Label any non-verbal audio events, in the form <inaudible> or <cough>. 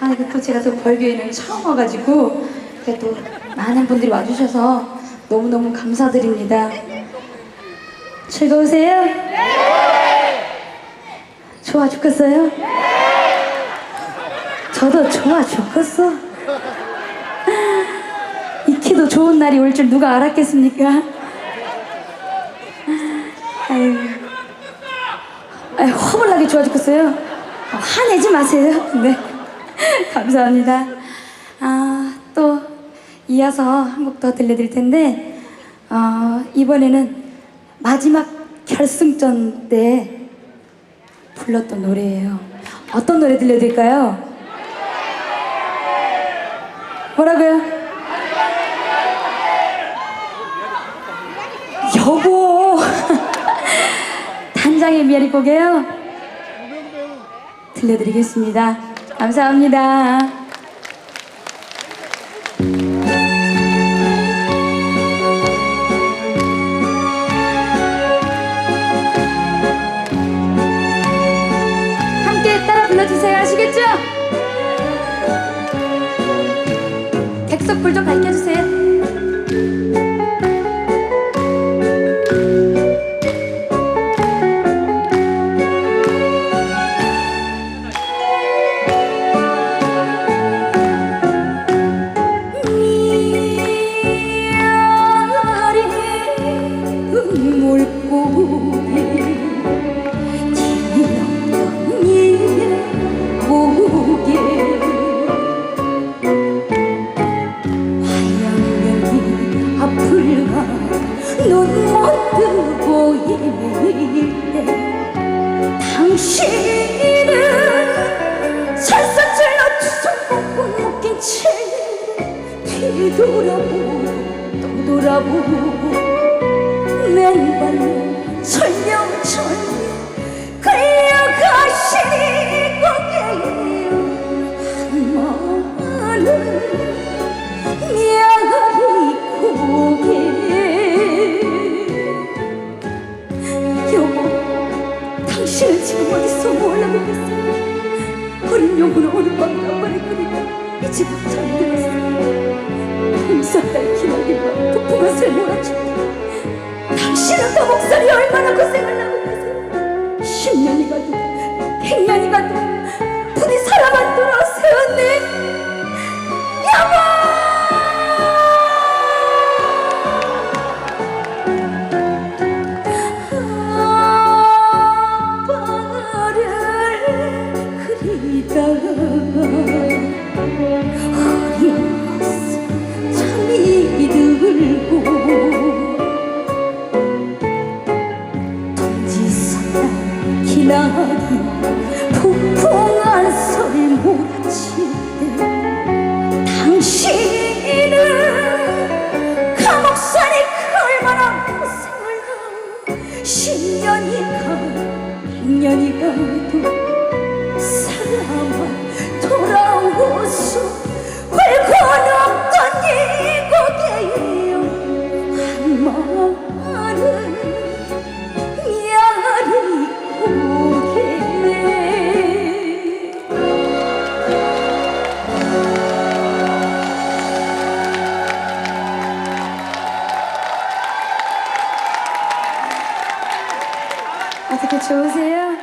아, 이거 또 제가 또 벌교에는 처음 와가지고 또 많은 분들이 와주셔서 너무너무 감사드립니다. 즐거우세요? 좋아 죽겠어요? 저도 좋아 죽겠어. <laughs> 이 키도 좋은 날이 올 줄 누가 알았겠습니까? 아유, 아유 허물나게 좋아 죽겠어요. 어, 화내지 마세요. 네, <laughs> 감사합니다. 아, 또 이어서 한 곡 더 들려드릴 텐데 어, 이번에는 마지막 결승전 때 불렀던 노래예요. 어떤 노래 들려드릴까요? 뭐라고요? 여보 <laughs> 단장의 미아리 곡이에요 들려드리겠습니다 감사합니다. 함께 따라 불러주세요. 아시겠죠? 객석 불좀 밝혀주세요 돌아보고 또 돌아보고 맨발로 철명철명 끌려가시니 고개요. 한마는 미안하니 고개 여보 당신은 지금 어디서 뭐하고 있어요? 어린 영혼은 오늘 밤 나발을 끄니까 이제 못 잠들었어요 봄사달 기나기만 새 몰아친다 당신은 그 목소리 얼마나 고생을 하고 계세요 10년이 가도 100년이 가도 부디 사람 안 돌아오세요 네. 여보 그리다가 그야만 돌아오소. 홀고없던 이곳에 한 마을은 야리고개 어떻게 좋으세요?